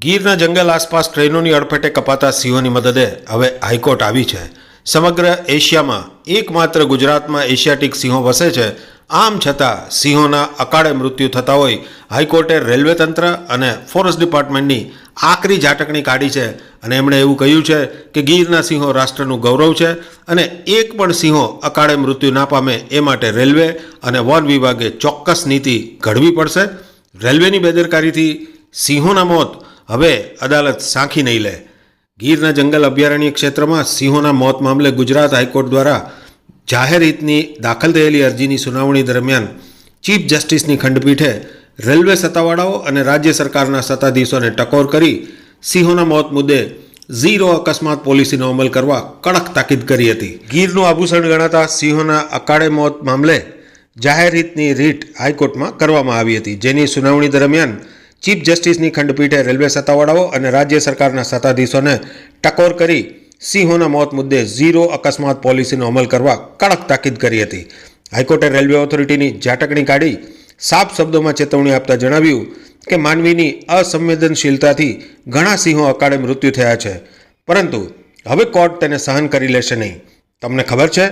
ગીરના જંગલ આસપાસ ટ્રેનોની અડફેટે કપાતા સિંહોની મદદે હવે હાઈકોર્ટ આવી છે. સમગ્ર એશિયામાં એકમાત્ર ગુજરાતમાં એશિયાટિક સિંહો વસે છે. આમ છતાં સિંહોના અકાળે મૃત્યુ થતા હોય હાઈકોર્ટે રેલવે તંત્ર અને ફોરેસ્ટ ડિપાર્ટમેન્ટની આકરી ઝાટકણી કાઢી છે અને એમણે એવું કહ્યું છે કે ગીરના સિંહો રાષ્ટ્રનું ગૌરવ છે અને એક પણ સિંહો અકાળે મૃત્યુ ના પામે એ માટે રેલવે અને વન વિભાગે ચોક્કસ નીતિ ઘડવી પડશે. રેલવેની બેદરકારીથી સિંહોના મોત હવે અદાલત સાંખી નહીં લે. ગીરના જંગલ અભયારણ્ય ક્ષેત્રમાં સિંહોના મોત મામલે ગુજરાત હાઈકોર્ટ દ્વારા જાહેર હિતની દાખલ થયેલી અરજીની સુનાવણી દરમિયાન ચીફ જસ્ટિસની ખંડપીઠે રેલવે સત્તાવાળાઓ અને રાજ્ય સરકારના સત્તાધીશોને ટકોર કરી સિંહોના મોત મુદ્દે ઝીરો અકસ્માત પોલિસીનો અમલ કરવા કડક તાકીદ કરી હતી. ગીરનું આભૂષણ ગણાતા સિંહોના અકાળે મોત મામલે જાહેર હિતની રીટ હાઈકોર્ટમાં કરવામાં આવી હતી, જેની સુનાવણી દરમિયાન ચીફ જસ્ટિસની ખંડપીઠે રેલવે સત્તાવાળાઓ અને રાજ્ય સરકારના સત્તાધીશોને ટકોર કરી સિંહોના મોત મુદ્દે ઝીરો અકસ્માત પોલિસીનો અમલ કરવા કડક તાકીદ કરી હતી. હાઈકોર્ટે રેલવે ઓથોરિટીની ઝાટકણી કાઢી સાફ શબ્દોમાં ચેતવણી આપતા જણાવ્યું કે માનવીની અસંવેદનશીલતાથી ઘણા સિંહો અકાળે મૃત્યુ થયા છે. પરંતુ હવે કોર્ટ તેને સહન કરી લેશે નહીં. તમને ખબર છે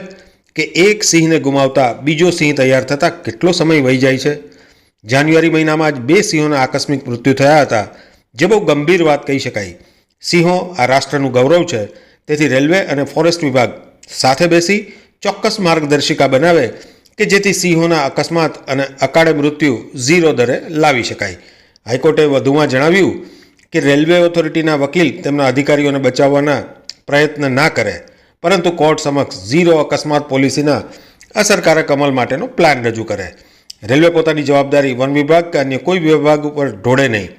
કે એક સિંહને ગુમાવતા બીજો સિંહ તૈયાર થતાં કેટલો સમય વહી જાય છે? જાન્યુઆરી મહિનામાં જ બે સિંહોના આકસ્મિક મૃત્યુ થયા હતા, જે બહુ ગંભીર વાત કહી શકાય. સિંહો આ રાષ્ટ્રનું ગૌરવ છે, તેથી રેલવે અને ફોરેસ્ટ વિભાગ સાથે બેસી ચોક્કસ માર્ગદર્શિકા બનાવે કે જેથી સિંહોના અકસ્માત અને અકાળે મૃત્યુ ઝીરો દરે લાવી શકાય. હાઈકોર્ટે વધુમાં જણાવ્યું કે રેલવે ઓથોરિટીના વકીલ તેમના અધિકારીઓને બચાવવાના પ્રયત્ન ના કરે, પરંતુ કોર્ટ સમક્ષ ઝીરો અકસ્માત પોલિસીના અસરકારક અમલ માટેનો પ્લાન રજૂ કરે. રેલવે પોતાની જવાબદારી વન વિભાગ કે અન્ય કોઈ વિભાગ ઉપર ઢોળે નહીં.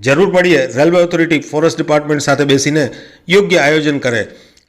જરૂર પડીએ રેલવે ઓથોરિટી ફોરેસ્ટ ડિપાર્ટમેન્ટ સાથે બેસીને યોગ્ય આયોજન કરે.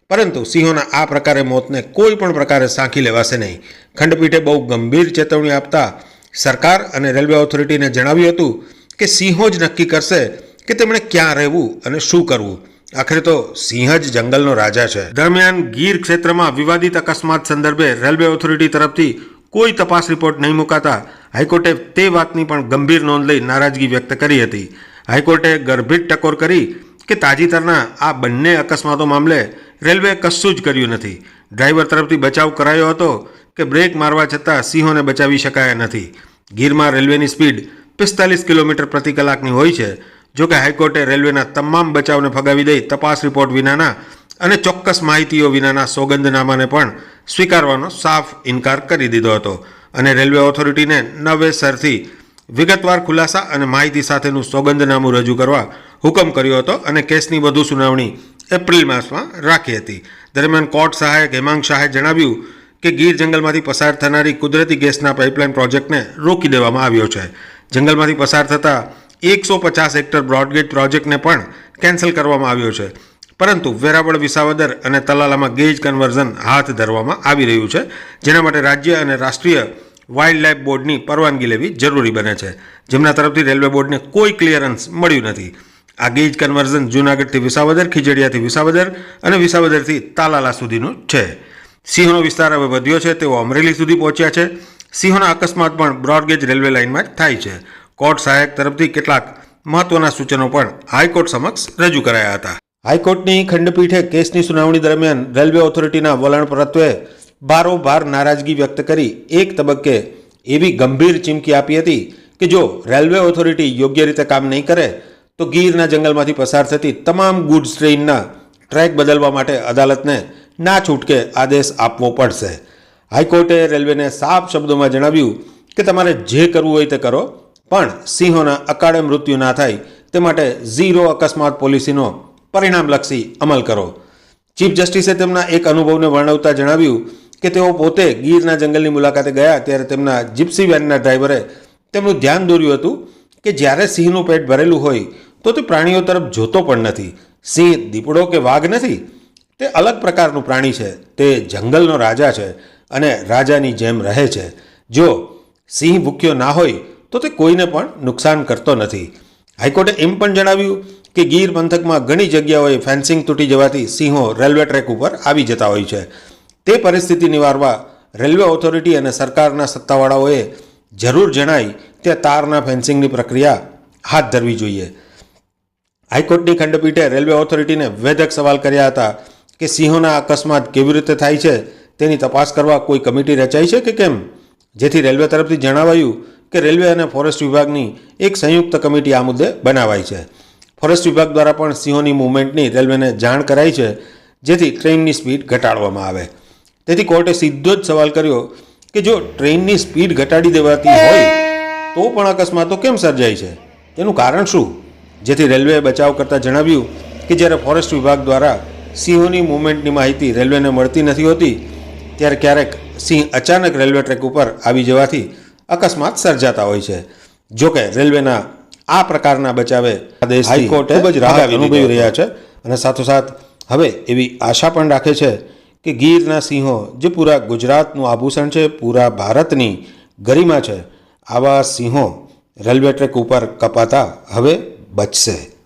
પરંતુ સિંહોના આ પ્રકારે મોતને કોઈ પણ પ્રકારે સાંખી લેવાશે નહીં. ખંડપીઠે બહુ ગંભીર ચેતવણી આપતા સરકાર અને રેલવે ઓથોરિટીને જણાવ્યું હતું કે સિંહો જ નક્કી કરશે કે તેમણે ક્યાં રહેવું અને શું કરવું. આખરે તો સિંહ જ જંગલનો રાજા છે. દરમિયાન ગીર ક્ષેત્રમાં વિવાદિત અકસ્માત સંદર્ભે રેલવે ઓથોરિટી તરફથી કોઈ તપાસ રિપોર્ટ નહીં મુકાતા હાઈકોર્ટે તે વાતની પણ ગંભીર નોંધ લઈ નારાજગી વ્યક્ત કરી હતી. હાઈકોર્ટે ગર્ભિત ટકોર કરી કે તાજેતરના આ બંને અકસ્માતો મામલે રેલવે કશું જ કર્યું નથી. ડ્રાઈવર તરફથી બચાવ કરાયો હતો કે બ્રેક મારવા છતાં સિંહોને બચાવી શકાયા નથી. ગીરમાં રેલવેની સ્પીડ પિસ્તાલીસ કિલોમીટર પ્રતિ કલાકની હોય છે. જોકે હાઈકોર્ટે રેલવેના તમામ બચાવને ફગાવી દઈ તપાસ રિપોર્ટ વિનાના અને ચોક્કસ માહિતીઓ વિનાના સોગંદનામાને પણ સ્વીકારવાનો સાફ ઇનકાર કરી દીધો હતો. અને રેલવે ઓથોરિટીને નવેસરથી વિગતવાર ખુલાસા અને માહિતી સાથેનું સોગંદનામું રજૂ કરવા હુકમ કર્યો હતો અને કેસની વધુ સુનાવણી એપ્રિલ માસમાં રાખી હતી. દરમિયાન કોર્ટ સહાયક હેમાંગ શાહે જણાવ્યું કે ગીર જંગલમાંથી પસાર થનારી કુદરતી ગેસના પાઇપલાઇન પ્રોજેક્ટને રોકી દેવામાં આવ્યો છે. જંગલમાંથી પસાર થતા એકસો પચાસ હેક્ટર બ્રોડગેજ પ્રોજેક્ટને પણ કેન્સલ કરવામાં આવ્યો છે. પરંતુ વેરાવળ વિસાવદર અને તલાલામાં ગેજ કન્વર્ઝન હાથ ધરવામાં આવી રહ્યું છે, જેના માટે રાજ્ય અને રાષ્ટ્રીય વાઇલ્ડ લાઇફ બોર્ડની પરવાનગી લેવી જરૂરી બને છે. જેમના તરફથી રેલવે બોર્ડને કોઈ ક્લિયરન્સ મળ્યું નથી. આ ગેજ કન્વર્ઝન જૂનાગઢથી વિસાવદર, ખીજડીયાથી વિસાવદર અને વિસાવદરથી તાલાલા સુધીનું છે. સિંહોનો વિસ્તાર હવે વધ્યો છે, તેઓ અમરેલી સુધી પહોંચ્યા છે. સિંહોના અકસ્માત પણ બ્રોડગેજ રેલવે લાઇનમાં જ થાય છે. કોર્ટ સહાયક તરફથી કેટલાક મહત્વના સૂચનો પણ હાઈકોર્ટ સમક્ષ રજૂ કરાયા હતા. હાઈકોર્ટની ખંડપીઠે કેસની સુનાવણી દરમિયાન રેલવે ઓથોરિટીના વલણ પ્રત્યે બારોબાર નારાજગી વ્યક્ત કરી એક તબક્કે એવી ગંભીર ચીમકી આપી હતી કે જો રેલવે ઓથોરિટી યોગ્ય રીતે કામ નહીં કરે, તો ગીરના જંગલમાંથી પસાર થતી તમામ ગુડ્સ ટ્રેનના ટ્રેક બદલવા માટે અદાલતને ના છૂટકે આદેશ આપવો પડશે. હાઈકોર્ટે રેલવેને સાફ શબ્દોમાં જણાવ્યું કે તમારે જે કરવું હોય તે કરો, પણ સિંહોના અકાળે મૃત્યુ ના થાય તે માટે ઝીરો અકસ્માત પોલિસીનો પરિણામલક્ષી અમલ કરો. ચીફ જસ્ટિસે તેમના એક અનુભવને વર્ણવતા જણાવ્યું કે તેઓ પોતે ગીરના જંગલની મુલાકાતે ગયા ત્યારે તેમના જીપ્સી વેનના ડ્રાઈવરે તેમનું ધ્યાન દોર્યું હતું કે જ્યારે સિંહનું પેટ ભરેલું હોય તો તે પ્રાણીઓ તરફ જોતો પણ નથી. સિંહ દીપડો કે વાઘ નથી? તે અલગ પ્રકારનું પ્રાણી છે. તે જંગલનો રાજા છે અને રાજાની જેમ રહે છે. જો સિંહ ભૂખ્યો ના હોય તો તે કોઈને પણ નુકસાન કરતો નથી. હાઈકોર્ટે એમ પણ જણાવ્યું કે ગીર પંથકમાં ઘણી જગ્યાઓએ ફેન્સિંગ તૂટી જવાથી સિંહો રેલવે ટ્રેક ઉપર આવી જતા હોય છે. તે પરિસ્થિતિ નિવારવા રેલવે ઓથોરિટી અને સરકારના સત્તાવાળાઓએ જરૂર જણાય ત્યાં તારના ફેન્સિંગની પ્રક્રિયા હાથ ધરવી જોઈએ. હાઈકોર્ટની ખંડપીઠે રેલવે ઓથોરિટીને વેધક સવાલ કર્યા હતા કે સિંહોના અકસ્માત કેવી રીતે થાય છે તેની તપાસ કરવા કોઈ કમિટી રચાઈ છે કે કેમ? જેથી રેલવે તરફથી જણાવાયું કે રેલવે અને ફોરેસ્ટ વિભાગની એક સંયુક્ત કમિટી આ મુદ્દે બનાવાઈ છે. ફોરેસ્ટ વિભાગ દ્વારા પણ સિંહોની મૂવમેન્ટની રેલવેને જાણ કરાઈ છે, જેથી ટ્રેનની સ્પીડ ઘટાડવામાં આવે. તેથી કોર્ટે સીધો જ સવાલ કર્યો કે જો ટ્રેનની સ્પીડ ઘટાડી દેવાતી હોય, તો પણ અકસ્માતો કેમ સર્જાય છે? તેનું કારણ શું? જેથી રેલવેએ બચાવ કરતાં જણાવ્યું કે જ્યારે ફોરેસ્ટ વિભાગ દ્વારા સિંહોની મૂવમેન્ટની માહિતી રેલવેને મળતી નથી હોતી, ત્યારે ક્યારેક સિંહ અચાનક રેલવે ટ્રેક ઉપર આવી જવાથી અકસ્માત સર્જાતા હોય છે. જોકે રેલવેના આ પ્રકારના બચાવે હાઈકોર્ટ હાઈકોર્ટે ખૂબ જ રાહત અનુભવી રહ્યા છે. અને સાથોસાથ હવે એવી આશા પણ રાખે છે કે ગીરના સિંહો જે પૂરા ગુજરાતનું આભૂષણ છે પૂરા ભારતની ગરિમા છે આવા સિંહો રેલવે ટ્રેક ઉપર કપાતા હવે બચશે.